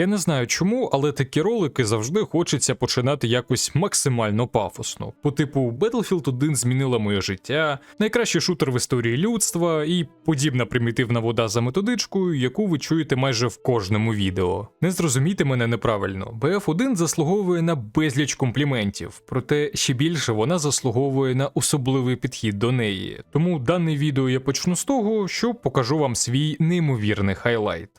Я не знаю чому, але такі ролики завжди хочеться починати якось максимально пафосно. По типу Battlefield 1 змінила моє життя, найкращий шутер в історії людства і подібна примітивна вода за методичкою, яку ви чуєте майже в кожному відео. Не зрозумійте мене неправильно. BF1 заслуговує на безліч компліментів, проте ще більше вона заслуговує на особливий підхід до неї. Тому дане відео я почну з того, що покажу вам свій неймовірний хайлайт.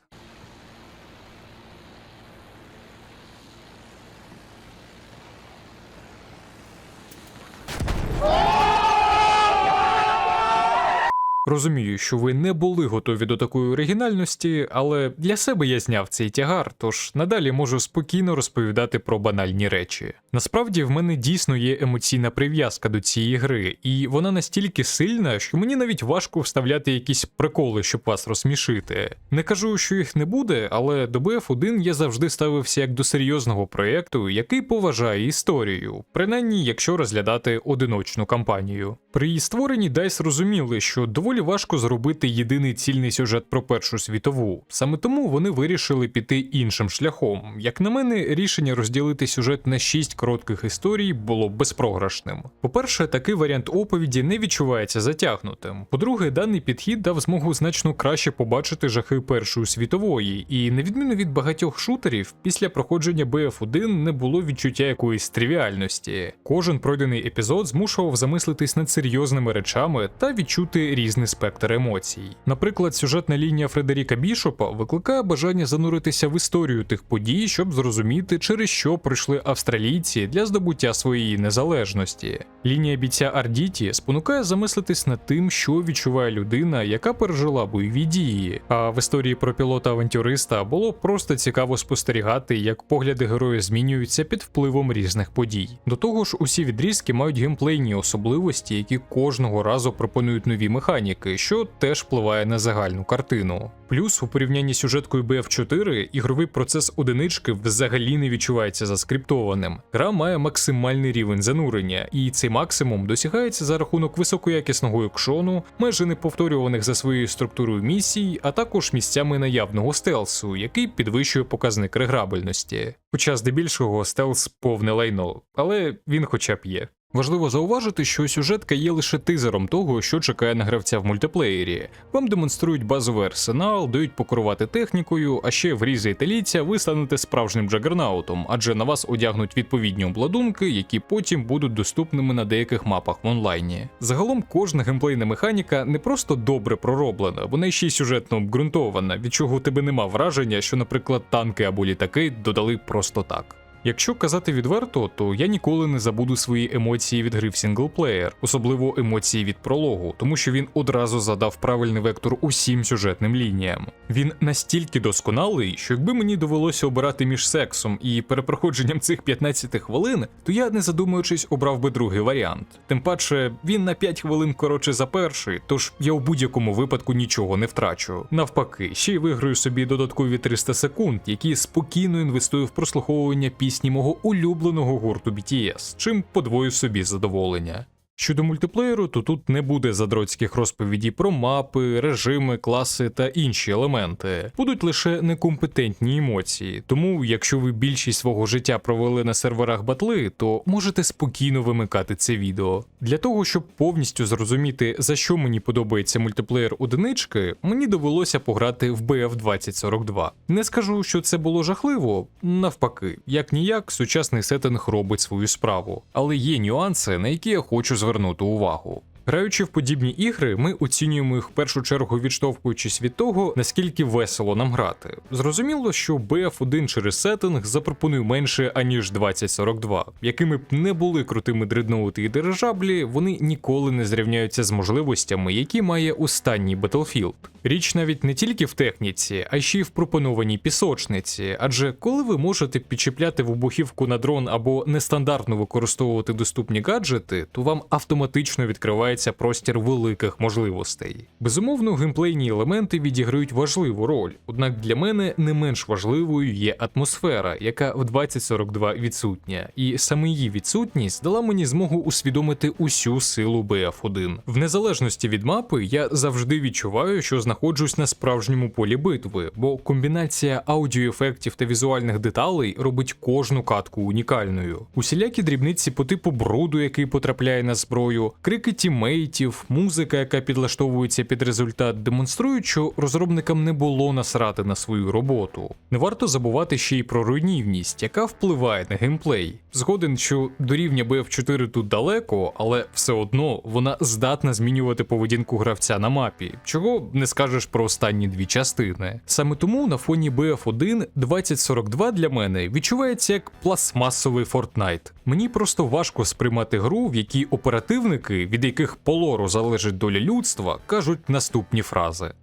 Розумію, що ви не були готові до такої оригінальності, але для себе я зняв цей тягар, тож надалі можу спокійно розповідати про банальні речі. Насправді, в мене дійсно є емоційна прив'язка до цієї гри, і вона настільки сильна, що мені навіть важко вставляти якісь приколи, щоб вас розсмішити. Не кажу, що їх не буде, але до BF1 я завжди ставився як до серйозного проєкту, який поважає історію, принаймні якщо розглядати одиночну кампанію. При її створенні DICE розуміли, що доволі важко зробити єдиний цільний сюжет про Першу світову. Саме тому вони вирішили піти іншим шляхом. Як на мене, рішення розділити сюжет на шість коротких історій було безпрограшним. По-перше, такий варіант оповіді не відчувається затягнутим. По-друге, даний підхід дав змогу значно краще побачити жахи Першої світової, і на відміну від багатьох шутерів, після проходження BF1 не було відчуття якоїсь тривіальності. Кожен пройдений епізод змушував замислитись над серйозними речами та відчути різний спектр емоцій. Наприклад, сюжетна лінія Фредеріка Бішопа викликає бажання зануритися в історію тих подій, щоб зрозуміти, через що пройшли австралійці для здобуття своєї незалежності. Лінія бійця Ардіті спонукає замислитись над тим, що відчуває людина, яка пережила бойові дії. А в історії про пілота-авантюриста було просто цікаво спостерігати, як погляди героя змінюються під впливом різних подій. До того ж, усі відрізки мають геймплейні особливості, які кожного разу пропонують нові механіки, що теж впливає на загальну картину. Плюс у порівнянні з сюжеткою BF4 ігровий процес одинички взагалі не відчувається заскриптованим. Гра має максимальний рівень занурення, і цей максимум досягається за рахунок високоякісного екшону, майже неповторюваних за своєю структурою місій, а також місцями наявного стелсу, який підвищує показник реграбельності. Хоча здебільшого стелс повне лайно, але він хоча б є. Важливо зауважити, що сюжетка є лише тизером того, що чекає на гравця в мультиплеєрі. Вам демонструють базовий арсенал, дають покерувати технікою, а ще в різі італійця ви станете справжнім джагернаутом, адже на вас одягнуть відповідні обладунки, які потім будуть доступними на деяких мапах в онлайні. Загалом кожна геймплейна механіка не просто добре пророблена, вона ще й сюжетно обґрунтована, від чого у тебе нема враження, що, наприклад, танки або літаки додали просто так. Якщо казати відверто, то я ніколи не забуду свої емоції від гри в сінглплеєр, особливо емоції від прологу, тому що він одразу задав правильний вектор усім сюжетним лініям. Він настільки досконалий, що якби мені довелося обирати між сексом і перепроходженням цих 15 хвилин, то я, не задумуючись, обрав би другий варіант. Тим паче, він на 5 хвилин коротше за перший, тож я у будь-якому випадку нічого не втрачу. Навпаки, ще й виграю собі додаткові 300 секунд, які спокійно інвестую в прослуховування пісні мого улюбленого гурту BTS, чим подвою собі задоволення. Щодо мультиплеєру, то тут не буде задроцьких розповідей про мапи, режими, класи та інші елементи. Будуть лише некомпетентні емоції. Тому, якщо ви більшість свого життя провели на серверах батли, то можете спокійно вимикати це відео. Для того, щоб повністю зрозуміти, за що мені подобається мультиплеєр одинички, мені довелося пограти в BF 2042. Не скажу, що це було жахливо, навпаки, як ніяк, сучасний сеттинг робить свою справу. Але є нюанси, на які я хочу звернути увагу. Граючи в подібні ігри, ми оцінюємо їх в першу чергу відштовхуючись від того, наскільки весело нам грати. Зрозуміло, що BF1 через сеттинг запропонує менше аніж 2042. Якими б не були крутими дредноути і дирижаблі, вони ніколи не зрівняються з можливостями, які має останній Battlefield. Річ навіть не тільки в техніці, а ще й в пропонованій пісочниці. Адже коли ви можете підчіпляти вибухівку на дрон або нестандартно використовувати доступні гаджети, то вам автоматично відкривається відкривається простір великих можливостей. Безумовно, геймплейні елементи відіграють важливу роль, однак для мене не менш важливою є атмосфера, яка в 2042 відсутня, і саме її відсутність дала мені змогу усвідомити усю силу BF1. В незалежності від мапи я завжди відчуваю, що знаходжусь на справжньому полі битви, бо комбінація аудіоефектів та візуальних деталей робить кожну катку унікальною. Усілякі дрібниці по типу бруду, який потрапляє на зброю, крики тімейтів, музика, яка підлаштовується під результат, демонструють, що розробникам не було насрати на свою роботу. Не варто забувати ще й про руйнівність, яка впливає на геймплей. Згоден, що до рівня BF4 тут далеко, але все одно вона здатна змінювати поведінку гравця на мапі, чого не скажеш про останні дві частини. Саме тому на фоні BF1 2042 для мене відчувається як пластмасовий Fortnite. Мені просто важко сприймати гру, в якій оперативники, від яких по лору залежить доля людства, кажуть наступні фрази.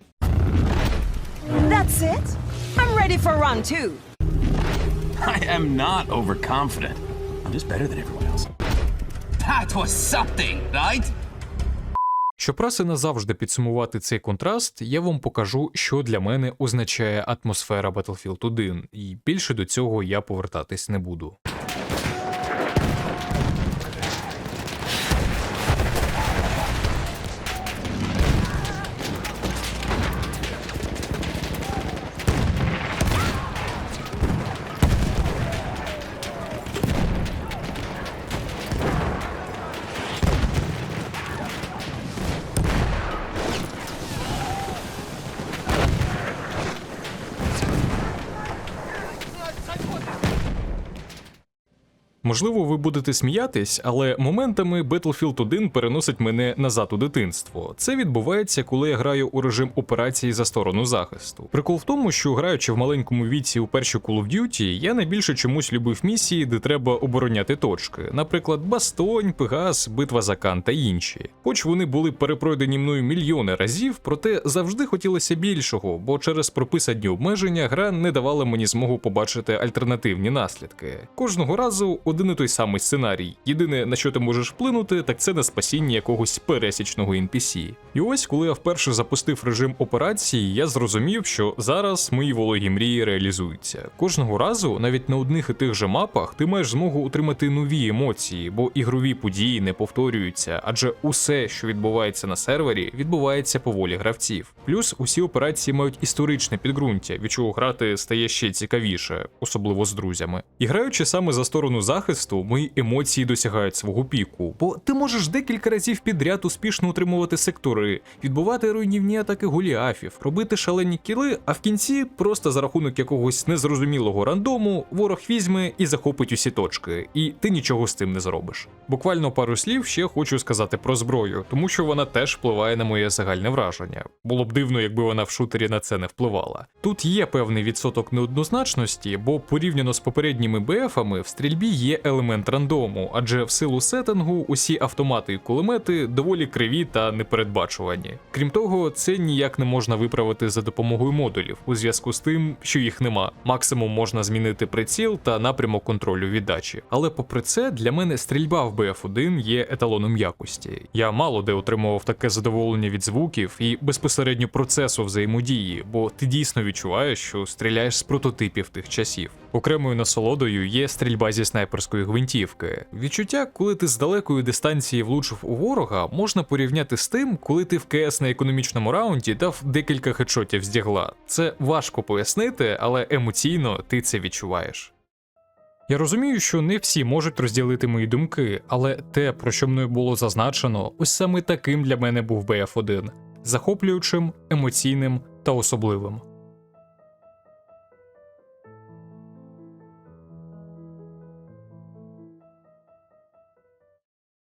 That's it? I'm ready for round two. I am not overconfident. I'm just better than everyone else. That was something, right? Щоб раз і назавжди підсумувати цей контраст, я вам покажу, що для мене означає атмосфера Battlefield 1, і більше до цього я повертатись не буду. Можливо, ви будете сміятись, але моментами Battlefield 1 переносить мене назад у дитинство. Це відбувається, коли я граю у режим операції за сторону захисту. Прикол в тому, що граючи в маленькому віці у перші Call of Duty, я найбільше чомусь любив місії, де треба обороняти точки, наприклад, Бастонь, Пегас, Битва за Кан та інші. Хоч вони були перепройдені мною мільйони разів, проте завжди хотілося більшого, бо через прописані обмеження гра не давала мені змогу побачити альтернативні наслідки. Кожного разу один і той самий сценарій. Єдине, на що ти можеш вплинути, так це на спасіння якогось пересічного NPC. І ось, коли я вперше запустив режим операції, я зрозумів, що зараз мої вологі мрії реалізуються. Кожного разу, навіть на одних і тих же мапах, ти маєш змогу отримати нові емоції, бо ігрові події не повторюються, адже усе, що відбувається на сервері, відбувається по волі гравців. Плюс усі операції мають історичне підґрунтя, від чого грати стає ще цікавіше, особливо з друзями. І граючи саме за сторону захисту, мої емоції досягають свого піку, бо ти можеш декілька разів підряд успішно утримувати сектори, відбувати руйнівні атаки голіафів, робити шалені кіли, а в кінці просто за рахунок якогось незрозумілого рандому ворог візьме і захопить усі точки, і ти нічого з цим не зробиш. Буквально пару слів ще хочу сказати про зброю, тому що вона теж впливає на моє загальне враження. Було б дивно, якби вона в шутері на це не впливала. Тут є певний відсоток неоднозначності, бо порівняно з попередніми БФами в стрільбі є елемент рандому, адже в силу сеттингу усі автомати і кулемети доволі криві та непередбачувані. Крім того, це ніяк не можна виправити за допомогою модулів, у зв'язку з тим, що їх нема. Максимум можна змінити приціл та напрямок контролю віддачі. Але попри це, для мене стрільба в BF1 є еталоном якості. Я мало де отримував таке задоволення від звуків і безпосередньо процесу взаємодії, бо ти дійсно відчуваєш, що стріляєш з прототипів тих часів. Окремою насолодою є стрільба зі снайперської гвинтівки. Відчуття, коли ти з далекої дистанції влучив у ворога, можна порівняти з тим, коли ти в КС на економічному раунді дав декілька хедшотів з дігла. Це важко пояснити, але емоційно ти це відчуваєш. Я розумію, що не всі можуть розділити мої думки, але те, про що мною було зазначено, ось саме таким для мене був BF1 захоплюючим, емоційним та особливим.